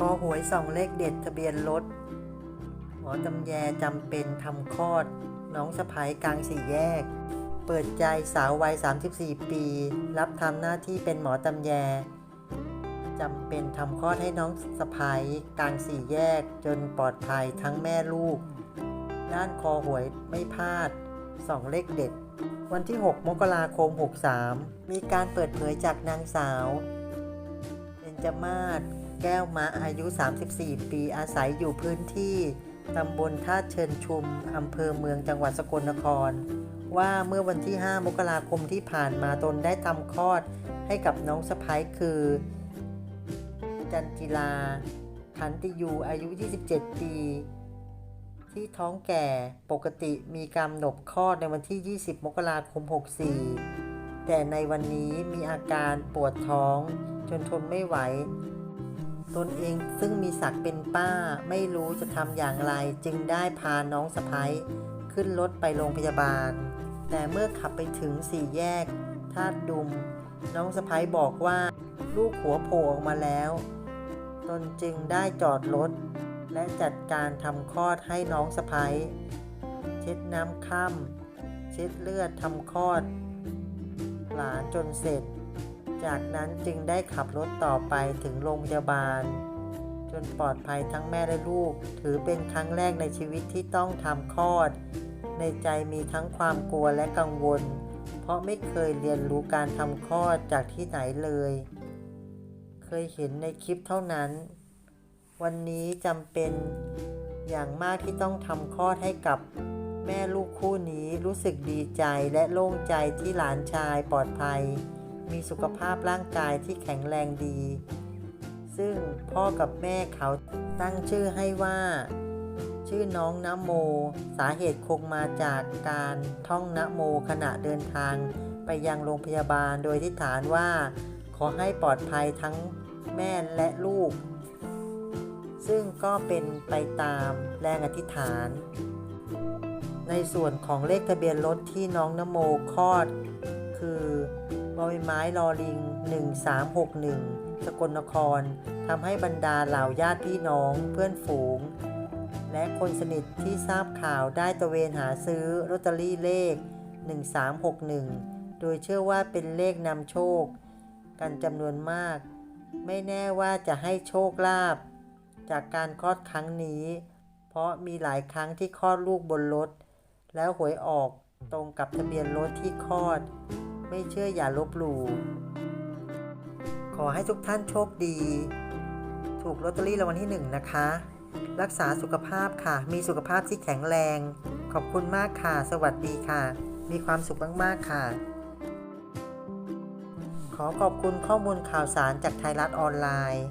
คอหวยสองเลขเด็ดทะเบียนรถหมอตำแยจำเป็นทำคลอด น้องสะพ้ายกลางสี่แยก เปิดใจสาววัย 34 ปี รับทำหน้าที่เป็นหมอตำแยจำเป็นทำคลอดให้น้องสะพ้ายกลางสี่แยก จนปลอดภัยทั้งแม่ลูก ด้านคอหวยไม่พลาดสองเลขเด็ด วันที่ 6 มกราคม 63 มีการเปิดเผยจากนางสาวเบญจมาศ แก้วมะอายุ 34 ปีอาศัยอยู่พื้นที่ตำบลท่าเชิญชุม อำเภอเมืองจังหวัดสกลนคร ว่าเมื่อวันที่ 5 มกราคมที่ผ่านมาตนได้ทำคลอดให้กับน้องสะพ้ายคือ จันจิลาขันติยูอายุ 27 ปี ที่ท้องแก่ปกติมีกำหนดคลอดในวันที่ 20 มกราคม 64 แต่ในวันนี้มีอาการปวดท้องจนทนไม่ไหว ตนเองซึ่งมีศักดิ์เป็นป้าไม่รู้จะทำอย่างไร จึงได้พาน้องสะพ้ยขึ้นรถไปโรงพยาบาล แต่เมื่อขับไปถึงสี่แยกธาตุดุม น้องสะพ้ยบอกว่าลูกหัวโผล่ออกมาแล้ว ตนจึงได้จอดรถ และจัดการทำคลอดให้น้องสะพ้ยเช็ดน้ำค่ำเช็ดเลือดทำคลอด หลานจนเสร็จ จากนั้นจึงได้ขับรถต่อไปถึงโรงพยาบาล จนปลอดภัยทั้งแม่และลูก ถือเป็นครั้งแรกในชีวิตที่ต้องทำคลอด ในใจมีทั้งความกลัวและกังวล เพราะไม่เคยเรียนรู้การทำคลอดจากที่ไหนเลย เคยเห็นในคลิปเท่านั้น วันนี้จำเป็นอย่างมากที่ต้องทำคลอดให้กับแม่ลูกคู่นี้รู้สึกดีใจและโล่งใจที่หลานชายปลอดภัย มีสุขภาพร่างกายที่แข็งแรงดี ซึ่งพ่อกับแม่เขาตั้งชื่อให้ว่า ชื่อน้องนโม สาเหตุคงมาจากการท่องนโมขณะเดินทางไปยังโรงพยาบาลโดยที่ฐานว่า ขอให้ปลอดภัยทั้งแม่และลูก ซึ่งก็เป็นไปตามแรงอธิษฐาน ในส่วนของเลขทะเบียนรถที่น้องนโมคลอด คือ บอยไม้ลอลิง 1361 สกลนครทำให้บรรดาเหล่าญาติพี่น้องเพื่อนฝูง และคนสนิทที่ทราบข่าวได้ตะเวนหาซื้อลอตเตอรี่เลข 1361 โดยเชื่อว่าเป็นเลขนำโชค กันจำนวนมาก ไม่แน่ว่าจะให้โชคลาภจากการคลอดครั้งนี้ เพราะมีหลายครั้งที่คลอดลูกบนรถ แล้วหวยออกตรงกับทะเบียนรถที่คลอด ไม่เชื่ออย่าลบหลู่ขอให้ทุกท่านโชคดี ถูกลอตเตอรี่รางวัลที่หนึ่งนะคะ รักษาสุขภาพค่ะ มีสุขภาพที่แข็งแรง ขอบคุณมากค่ะ สวัสดีค่ะ มีความสุขมากๆค่ะ ขอขอบคุณข้อมูลข่าวสารจากไทยรัฐออนไลน์